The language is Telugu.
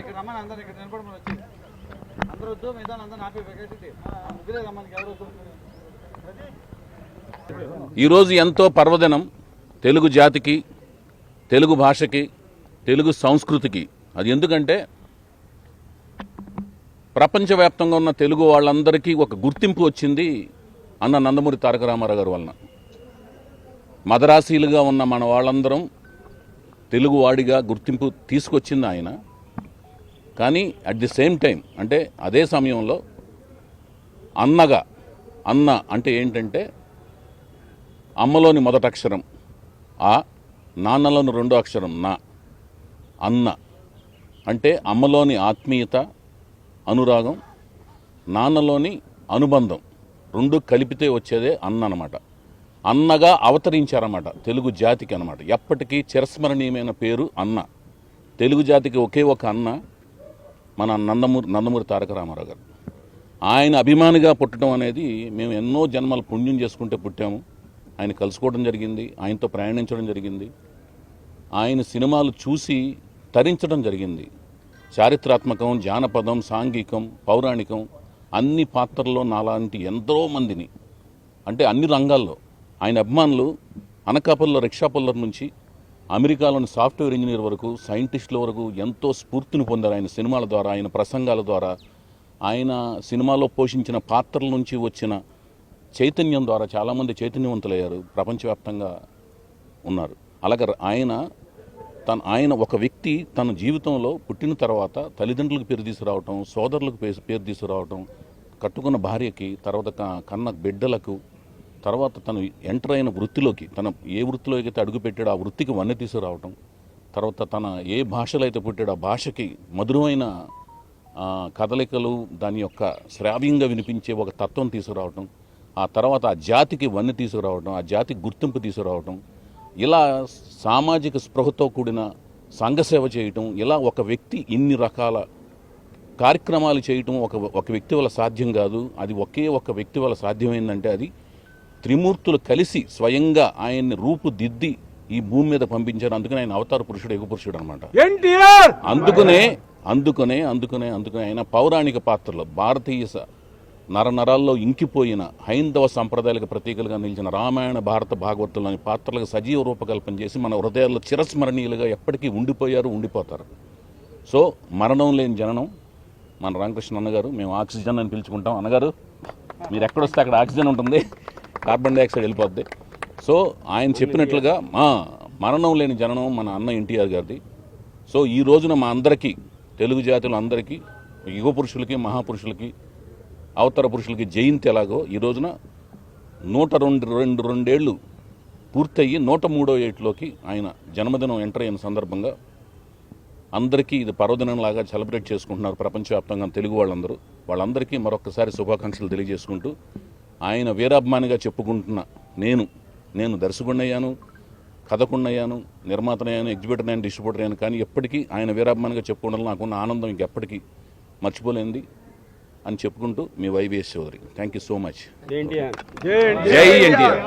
ఇక్కడ రమ్మని అందరు ఇక్కడ నిలబడమని వచ్చి అందరూ వద్దు మిగతా అందరూ నాపి వెకేసిటీ ముగ్గురే రమ్మని ఎవరు వద్దు ఈరోజు ఎంతో పర్వదినం. తెలుగు జాతికి తెలుగు భాషకి తెలుగు సంస్కృతికి. అది ఎందుకంటే ప్రపంచవ్యాప్తంగా ఉన్న తెలుగు వాళ్ళందరికీ ఒక గుర్తింపు వచ్చింది అన్న నందమూరి తారక రామారావు గారి వలన. మదరాసీలుగా ఉన్న మన వాళ్ళందరం తెలుగువాడిగా గుర్తింపు తీసుకొచ్చింది ఆయన. కానీ అట్ ది సేమ్ టైం అంటే అదే సమయంలో అన్నగా అన్న అంటే ఏంటంటే అమ్మలోని మొదటక్షరం ఆ నాన్నలోని రెండో అక్షరం నా అన్న అంటే అమ్మలోని ఆత్మీయత అనురాగం నాన్నలోని అనుబంధం రెండు కలిపితే వచ్చేదే అన్న అనమాట అన్నగా అవతరించారన్నమాట తెలుగు జాతికి అనమాట ఎప్పటికీ చిరస్మరణీయమైన పేరు అన్న. తెలుగు జాతికి ఒకే ఒక అన్న మన నందమూరి నందమూరి తారక రామారావు గారు. ఆయన అభిమానిగా పుట్టడం అనేది మేము ఎన్నో జన్మల పుణ్యం చేసుకుంటే పుట్టాము. ఆయన కలుసుకోవడం జరిగింది ఆయనతో ప్రయాణించడం జరిగింది. ఆయన సినిమాలు చూసి తరించడం జరిగింది. చారిత్రాత్మకం జానపదం సాంఘికం పౌరాణికం అన్ని పాత్రల్లో నాలాంటి ఎంతో మందిని అంటే అన్ని రంగాల్లో. ఆయన అభిమానులు అనకాపల్లో రిక్షాపల్లర్ నుంచి అమెరికాలోని సాఫ్ట్వేర్ ఇంజనీర్ వరకు సైంటిస్టుల వరకు ఎంతో స్ఫూర్తిని పొందారు ఆయన సినిమాల ద్వారా ఆయన ప్రసంగాల ద్వారా. ఆయన సినిమాలో పోషించిన పాత్రల నుంచి వచ్చిన చైతన్యం ద్వారా చాలామంది చైతన్యవంతులయ్యారు ప్రపంచవ్యాప్తంగా ఉన్నారు. అలాగే ఆయన తన ఆయన ఒక వ్యక్తి తన జీవితంలో పుట్టిన తర్వాత తల్లిదండ్రులకు పేరు తీసుకురావటం సోదరులకు పేరు పేరు తీసుకురావటం కట్టుకున్న భార్యకి తర్వాత కన్న బిడ్డలకు తర్వాత తను ఎంటర్ అయిన వృత్తిలోకి తన ఏ వృత్తిలో అయితే అడుగుపెట్టాడో ఆ వృత్తికి వన్నె తీసుకురావటం తర్వాత తన ఏ భాషలో అయితే పుట్టాడో ఆ భాషకి మధురమైన కదలికలు దాని యొక్క శ్రావ్యంగా వినిపించే ఒక తత్వం తీసుకురావటం ఆ తర్వాత ఆ జాతికి వన్నె తీసుకురావటం ఆ జాతికి గుర్తింపు తీసుకురావటం ఇలా సామాజిక స్పృహతో కూడిన సంఘసేవ చేయటం ఇలా ఒక వ్యక్తి ఇన్ని రకాల కార్యక్రమాలు చేయటం ఒక ఒక వ్యక్తి వల్ల సాధ్యం కాదు. అది ఒకే ఒక వ్యక్తి వల్ల సాధ్యమైందంటే అది త్రిమూర్తులు కలిసి స్వయంగా ఆయన్ని రూపుదిద్ది ఈ భూమి మీద పంపించారు. అందుకని ఆయన అవతార పురుషుడు ఎగు పురుషుడు అనమాట అందుకనే అందుకనే అందుకనే అందుకనే ఆయన పౌరాణిక పాత్రలు భారతీయ నరనరాల్లో ఇంకిపోయిన హైందవ సంప్రదాయాలకు ప్రతీకలుగా నిలిచిన రామాయణ భారత భాగవతుల్లోని పాత్రలకు సజీవ రూపకల్పన చేసి మన హృదయాల్లో చిరస్మరణీయులుగా ఎప్పటికీ ఉండిపోయారు ఉండిపోతారు. సో మరణం లేని జననం మన రామకృష్ణ అన్నగారు మేము ఆక్సిజన్ అని పిలుచుకుంటాం. అన్నగారు మీరు ఎక్కడొస్తే అక్కడ ఆక్సిజన్ ఉంటుంది కార్బన్ డైఆక్సైడ్ వెళ్ళిపోద్ది. సో ఆయన చెప్పినట్లుగా మా మరణం లేని జననం మన అన్న ఎన్టీఆర్ గారిది. సో ఈ రోజున మా అందరికీ తెలుగు జాతుల అందరికీ యుగ పురుషులకి మహాపురుషులకి అవతర పురుషులకి జయంతి ఎలాగో ఈ రోజున నూట రెండు రెండు రెండేళ్ళు పూర్తయ్యి నూట మూడో ఏట్లోకి ఆయన జన్మదినం ఎంటర్ అయిన సందర్భంగా అందరికీ ఇది పర్వదినంలాగా సెలబ్రేట్ చేసుకుంటున్నారు ప్రపంచవ్యాప్తంగా తెలుగు వాళ్ళందరూ. వాళ్ళందరికీ మరొకసారి శుభాకాంక్షలు తెలియజేసుకుంటూ ఆయన వీరాభిమానిగా చెప్పుకుంటున్న నేను నేను దర్శకుడినయ్యాను కథకుండయ్యాను నిర్మాతనయ్యాను ఎగ్జిబిటర్ అయ్యాను డిస్ట్రిబ్యూటర్ అయ్యాను కానీ ఎప్పటికీ ఆయన వీరాభిమానిగా చెప్పుకోవడం నాకున్న ఆనందం ఇంకెప్పటికీ మర్చిపోలేంది అని చెప్పుకుంటూ మీ YVS Chowdary thank you so much జై ఎన్టీఆర్.